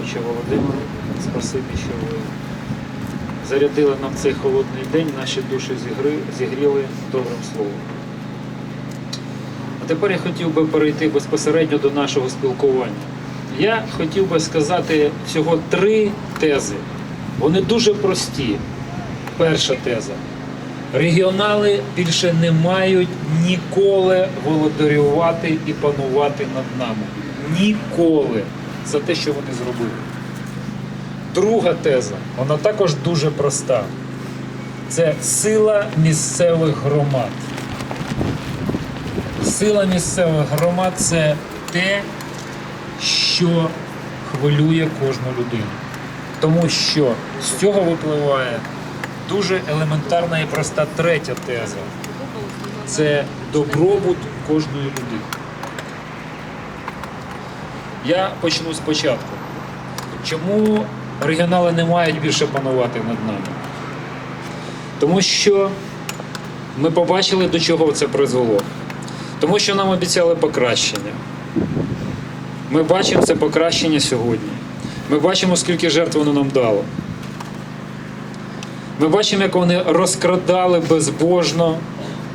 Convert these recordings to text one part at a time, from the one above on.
Артемовичу Володимиру. Спасибі, що ви зарядили нам цей холодний день, наші душі зігріли добрим словом. А тепер я хотів би перейти безпосередньо до нашого спілкування. Я хотів би сказати всього три тези. Вони дуже прості. Перша теза. Регіонали більше не мають ніколи володарювати і панувати над нами. Ніколи за те, що вони зробили. Друга теза, вона також дуже проста. Це сила місцевих громад. Сила місцевих громад це те, що хвилює кожну людину. Тому що з цього випливає дуже елементарна і проста третя теза. Це добробут кожної людини. Я почну спочатку. Чому регіонали не мають більше панувати над нами? Тому що ми побачили, до чого це призвело. Тому що нам обіцяли покращення. Ми бачимо це покращення сьогодні. Ми бачимо, скільки жертв воно нам дало. Ми бачимо, як вони розкрадали безбожно,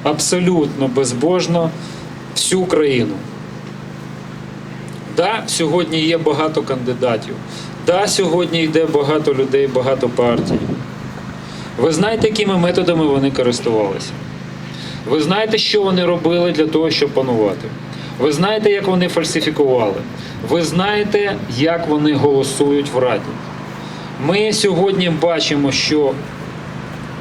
абсолютно безбожно всю країну. Да, сьогодні є багато кандидатів. Да, сьогодні йде багато людей, багато партій. Ви знаєте, якими методами вони користувалися? Ви знаєте, що вони робили для того, щоб панувати. Ви знаєте, як вони фальсифікували. Ви знаєте, як вони голосують в Раді. Ми сьогодні бачимо, що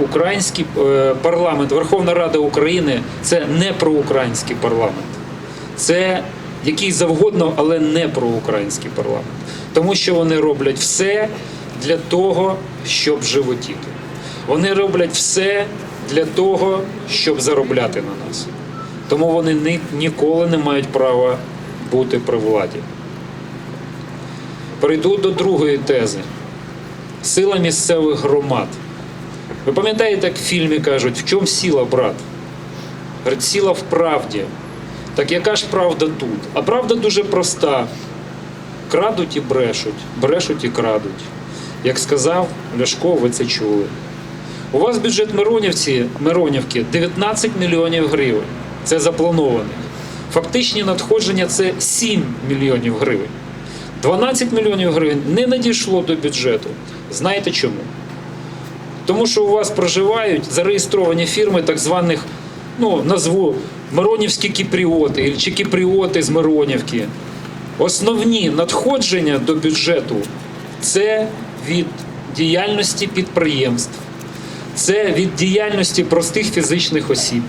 український е, парламент, Верховна Рада України це не проукраїнський парламент. Це який завгодно, але не проукраїнський парламент. Тому що вони роблять все для того, щоб животіти. Вони роблять все для того, щоб заробляти на нас. Тому вони ні- ніколи не мають права бути при владі. Перейду до другої тези. Сила місцевих громад. Ви пам'ятаєте, як в фільмі кажуть, в чому сила, брат? Сила в правді. Так яка ж правда тут? А правда дуже проста. Крадуть і брешуть, брешуть і крадуть. Як сказав Ляшко, ви це чули. У вас бюджет Миронівці, Миронівки 19 мільйонів гривень. Це заплановано. Фактичні надходження це 7 мільйонів гривень. 12 мільйонів гривень не надійшло до бюджету. Знаєте чому? Тому що у вас проживають зареєстровані фірми так званих, ну, назву Миронівські кіпріоти чи кіпріоти з Миронівки. Основні надходження до бюджету це від діяльності підприємств, це від діяльності простих фізичних осіб.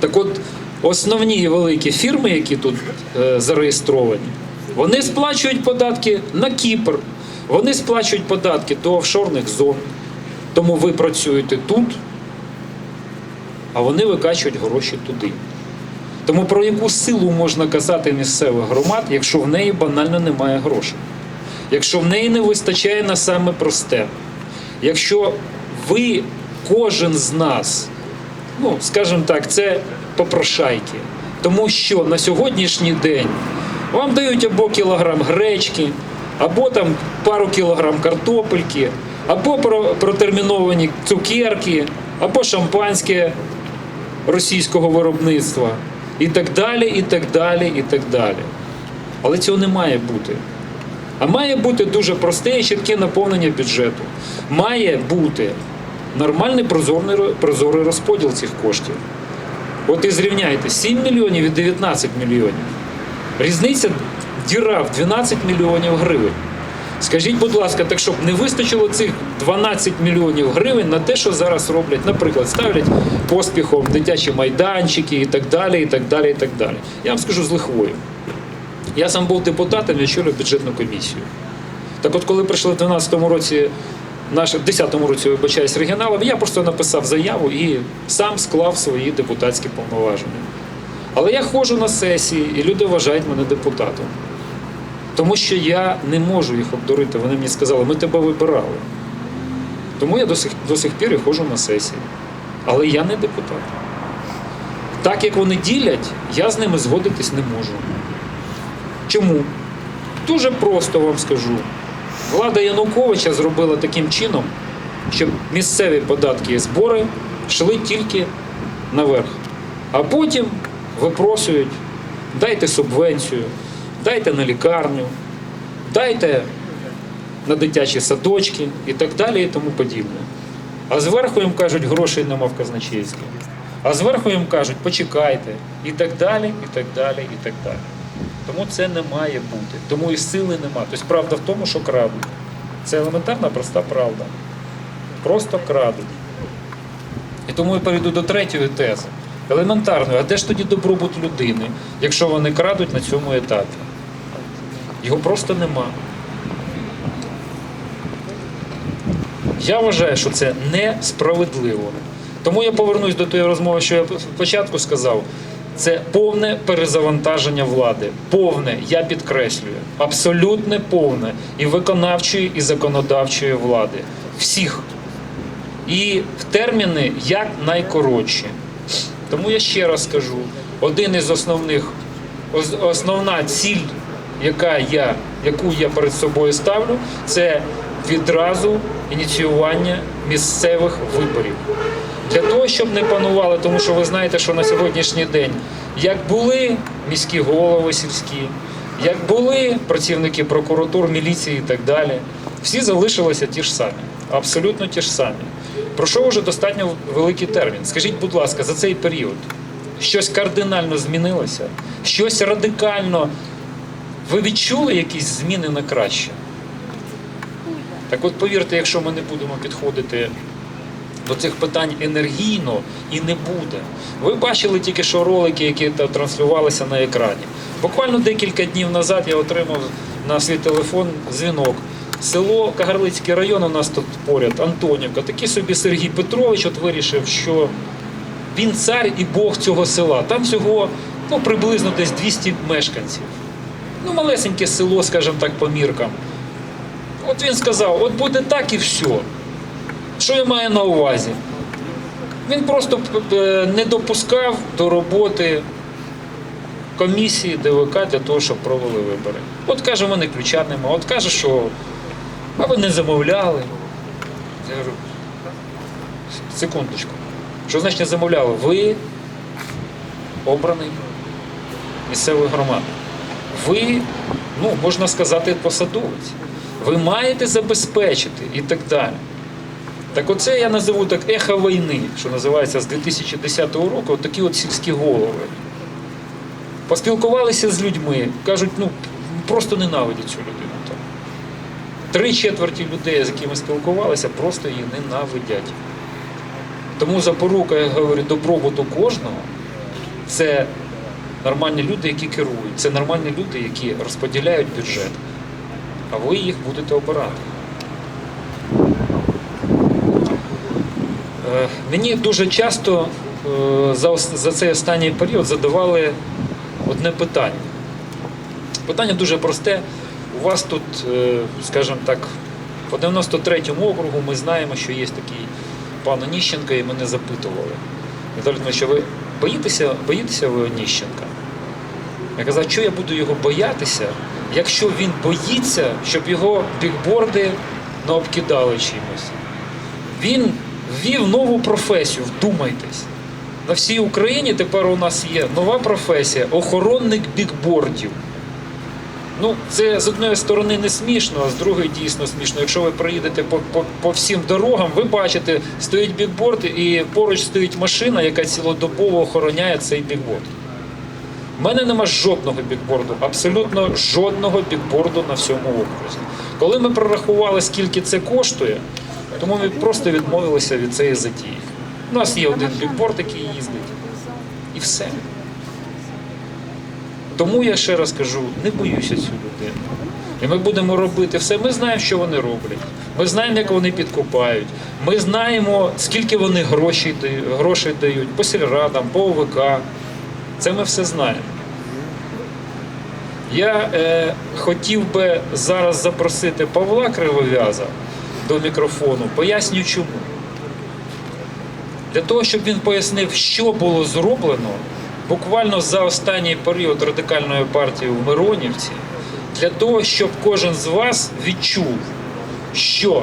Так от, основні великі фірми, які тут е, зареєстровані, вони сплачують податки на Кіпр, вони сплачують податки до офшорних зон. Тому ви працюєте тут, а вони викачують гроші туди. Тому про яку силу можна казати місцевих громад, якщо в неї банально немає грошей? Якщо в неї не вистачає на саме просте, якщо ви, кожен з нас, ну, скажімо так, це попрошайки. Тому що на сьогоднішній день вам дають або кілограм гречки, або там пару кілограм картопельки, або протерміновані цукерки, або шампанське російського виробництва, і так далі, і так далі, і так далі. Але цього не має бути. А має бути дуже просте і чітке наповнення бюджету. Має бути нормальний прозорий, прозорий розподіл цих коштів. От і зрівняйте 7 мільйонів і 19 мільйонів. Різниця діра в 12 мільйонів гривень. Скажіть, будь ласка, так щоб не вистачило цих 12 мільйонів гривень на те, що зараз роблять, наприклад, ставлять поспіхом дитячі майданчики і так далі, і так далі, і так далі. Я вам скажу з лихвою. Я сам був депутатом, я очолював бюджетну комісію. Так от, коли прийшли в 12-му році, наш, в 10-му році, вибачаюсь, регіоналом, я просто написав заяву і сам склав свої депутатські повноваження. Але я ходжу на сесії, і люди вважають мене депутатом. Тому що я не можу їх обдурити. Вони мені сказали, ми тебе вибирали. Тому я до сих, до сих пір і ходжу на сесії. Але я не депутат. Так як вони ділять, я з ними згодитись не можу. Чому? Дуже просто вам скажу. Влада Януковича зробила таким чином, щоб місцеві податки і збори йшли тільки наверх. А потім випросують, дайте субвенцію, дайте на лікарню, дайте на дитячі садочки і так далі і тому подібне. А зверху їм кажуть, грошей нема в казначействі. А зверху їм кажуть, почекайте, і так далі, і так далі, і так далі. Тому це не має бути. Тому і сили нема. Тобто правда в тому, що крадуть. Це елементарна, проста правда. Просто крадуть. І тому я перейду до третьої тези. Елементарної, а де ж тоді добробут людини, якщо вони крадуть на цьому етапі? Його просто нема. Я вважаю, що це несправедливо. Тому я повернусь до тої розмови, що я спочатку сказав. Це повне перезавантаження влади. Повне, я підкреслюю, абсолютне повне і виконавчої, і законодавчої влади. Всіх. І в терміни як найкоротші. Тому я ще раз скажу: один із основних, ос- основна ціль, яка я, яку я перед собою ставлю, це відразу ініціювання місцевих виборів. Для того, щоб не панували, тому що ви знаєте, що на сьогоднішній день як були міські голови сільські, як були працівники прокуратур, міліції і так далі, всі залишилися ті ж самі, абсолютно ті ж самі. Пройшов уже достатньо великий термін. Скажіть, будь ласка, за цей період щось кардинально змінилося, щось радикально. Ви відчули якісь зміни на краще? Так от повірте, якщо ми не будемо підходити до цих питань енергійно і не буде. Ви бачили тільки що ролики, які транслювалися на екрані. Буквально декілька днів назад я отримав на свій телефон дзвінок. Село Кагарлицький район у нас тут поряд, Антонівка. Такий собі Сергій Петрович от вирішив, що він цар і Бог цього села. Там всього ну, приблизно десь 200 мешканців. Ну, малесеньке село, скажімо так, по міркам. От він сказав, от буде так і все. Що я маю на увазі? Він просто е, не допускав до роботи комісії ДВК для того, щоб провели вибори. От каже, в мене ключа нема. От каже, що а ви не замовляли. Я кажу, секундочку. Що значить не замовляли? Ви обраний місцевої громади. Ви, ну, можна сказати, посадовець. Ви маєте забезпечити і так далі. Так оце я називу так ехо війни, що називається з 2010 року, от такі от сільські голови. Поспілкувалися з людьми, кажуть, ну просто ненавидять цю людину. Там. Три четверті людей, з якими спілкувалися, просто її ненавидять. Тому запорука, я говорю, добробуту кожного це нормальні люди, які керують, це нормальні люди, які розподіляють бюджет, а ви їх будете обирати. Е, Мені дуже часто е, за, цей останній період задавали одне питання. Питання дуже просте. У вас тут, е, скажімо так, по 93-му округу ми знаємо, що є такий пан Оніщенко, і мене запитували. Дмитрович, ви боїтеся, боїтеся ви Оніщенка? Я казав, що я буду його боятися, якщо він боїться, щоб його бікборди не обкидали чимось. Він ввів нову професію, вдумайтесь. На всій Україні тепер у нас є нова професія охоронник бікбордів. Ну, це з одної сторони не смішно, а з другої дійсно смішно. Якщо ви проїдете по, по, по всім дорогам, ви бачите, стоїть бікборд і поруч стоїть машина, яка цілодобово охороняє цей бікборд. У мене нема жодного бікборду, абсолютно жодного бікборду на всьому окрузі. Коли ми прорахували, скільки це коштує, тому ми просто відмовилися від цієї затії. У нас є один бікборд, який їздить, і все. Тому я ще раз кажу, не боюся цю людину. І ми будемо робити все. Ми знаємо, що вони роблять. Ми знаємо, як вони підкупають. Ми знаємо, скільки вони грошей дають, по сільрадам, по ОВК. Це ми все знаємо. Я е, хотів би зараз запросити Павла Кривов'яза до мікрофону. Поясню чому. Для того, щоб він пояснив, що було зроблено буквально за останній період радикальної партії в Миронівці, для того, щоб кожен з вас відчув, що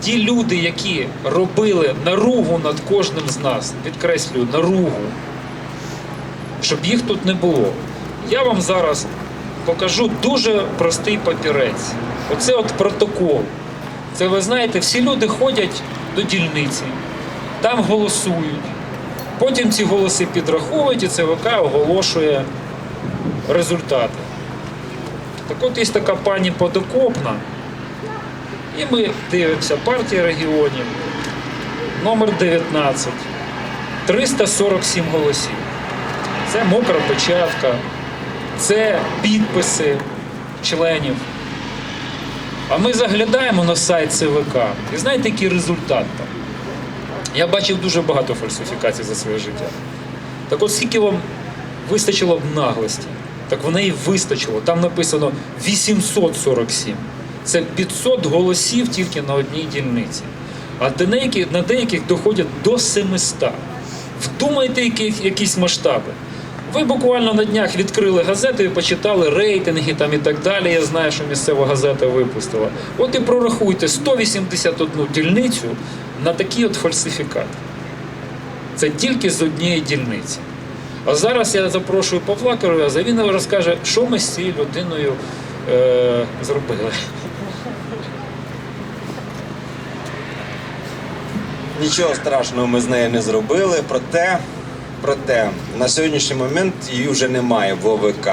ті люди, які робили наругу над кожним з нас, підкреслюю, наругу, щоб їх тут не було. Я вам зараз покажу дуже простий папірець. Оце от протокол. Це ви знаєте, всі люди ходять до дільниці, там голосують. Потім ці голоси підраховують і ЦВК оголошує результати. Так от є така пані Подокопна, і ми дивимося партія регіонів, номер 19, 347 голосів. Це мокра печатка, це підписи членів. А ми заглядаємо на сайт ЦВК і знаєте, який результат там? Я бачив дуже багато фальсифікацій за своє життя. Так от скільки вам вистачило б наглості, так в неї вистачило. Там написано 847. Це 500 голосів тільки на одній дільниці. А на деяких доходять до 700. Вдумайте, які, якісь масштаби. Ви буквально на днях відкрили газету і почитали рейтинги там і так далі. Я знаю, що місцева газета випустила. От і прорахуйте 181 дільницю на такий от фальсифікат. Це тільки з однієї дільниці. А зараз я запрошую Павла Коров'яза, він розкаже, що ми з цією людиною е, зробили. Нічого страшного ми з нею не зробили, проте, проте на сьогоднішній момент її вже немає в ОВК.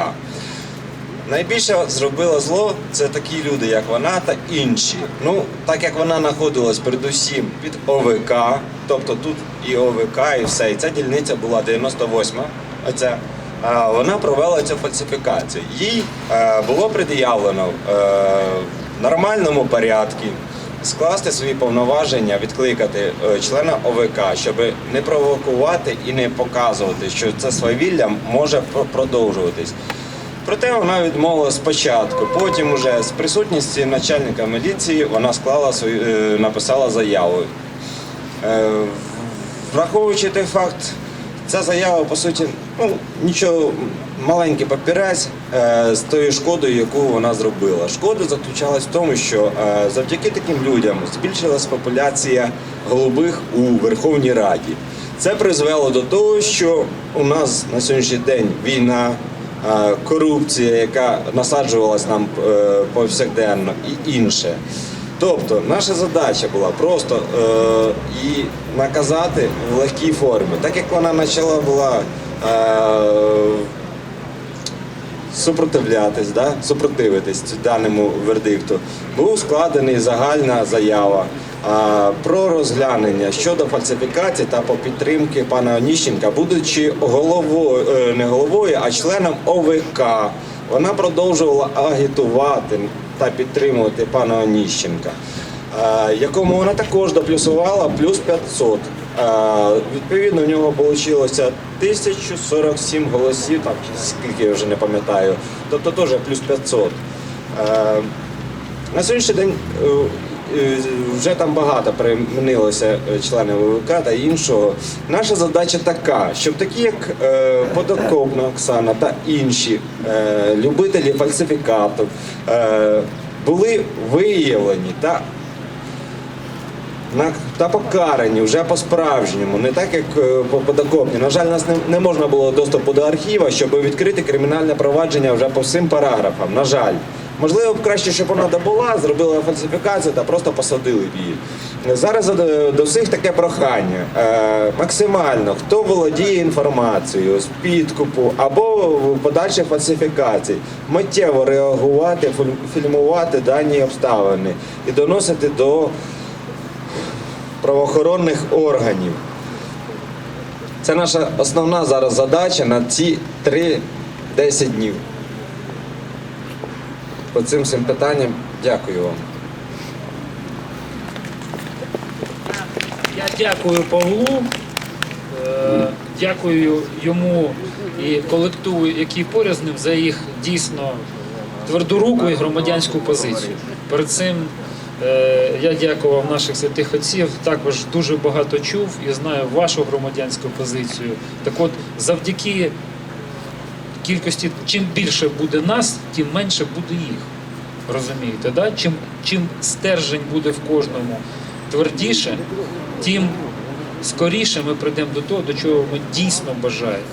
Найбільше зробила зло це такі люди, як вона та інші. Ну, так як вона знаходилась передусім під ОВК, тобто тут і ОВК, і все. І ця дільниця була 98-ма. Оця. Вона провела цю фальсифікацію. Їй е, було пред'явлено е, в нормальному порядку скласти свої повноваження, відкликати е, члена ОВК, щоб не провокувати і не показувати, що це свавілля може продовжуватись. Проте вона відмовила спочатку. Потім, уже з присутністю начальника міліції, вона склала свою, е, написала заяву. Е, Враховуючи той факт, ця заява, по суті, ну, нічого, маленький папірець е, з тою шкодою, яку вона зробила. Шкода заключалась в тому, що е, завдяки таким людям збільшилась популяція голубих у Верховній Раді. Це призвело до того, що у нас на сьогоднішній день війна, е, корупція, яка насаджувалась нам повсякденно, і інше. Тобто наша задача була просто е, її наказати в легкій формі. Так як вона почала була е, супротивлятись, да? супротивитись даному вердикту, був складений загальна заява а, про розглянення щодо фальсифікації та по підтримки пана Оніщенка, будучи головою, е, не головою, а членом ОВК. Вона продовжувала агітувати та підтримувати пана Оніщенка, е, якому вона також доплюсувала плюс 500. Відповідно, в нього вийшло 1047 голосів, там скільки я вже не пам'ятаю, тобто теж плюс 500. Е, На сьогоднішній день е, е, вже там багато перемінилося е, членів ВВК та іншого. Наша задача така, щоб такі, як Подокопна Оксана та інші любителі фальсифікатів були виявлені та та покарані вже по-справжньому, не так як е, по подокопні. На жаль, нас не, не можна було доступу до архіва, щоб відкрити кримінальне провадження вже по всім параграфам. На жаль. Можливо, б краще, щоб вона добула, зробила фальсифікацію та просто посадили б її. Зараз до, до всіх таке прохання. Е, максимально, хто володіє інформацією з підкупу або подальших фальсифікацій, миттєво реагувати, фільм- фільмувати дані обставини і доносити до правоохоронних органів. Це наша основна зараз задача на ці 3-10 днів. По цим всім питанням дякую вам. Я дякую Павлу, е, дякую йому і колективу, який поряд з ним, за їх дійсно тверду руку і громадянську позицію. Перед цим я дякував наших святих отців, також дуже багато чув і знаю вашу громадянську позицію. Так от, завдяки кількості, чим більше буде нас, тим менше буде їх. Розумієте, да? чим, чим стержень буде в кожному твердіше, тим скоріше ми прийдемо до того, до чого ми дійсно бажаємо.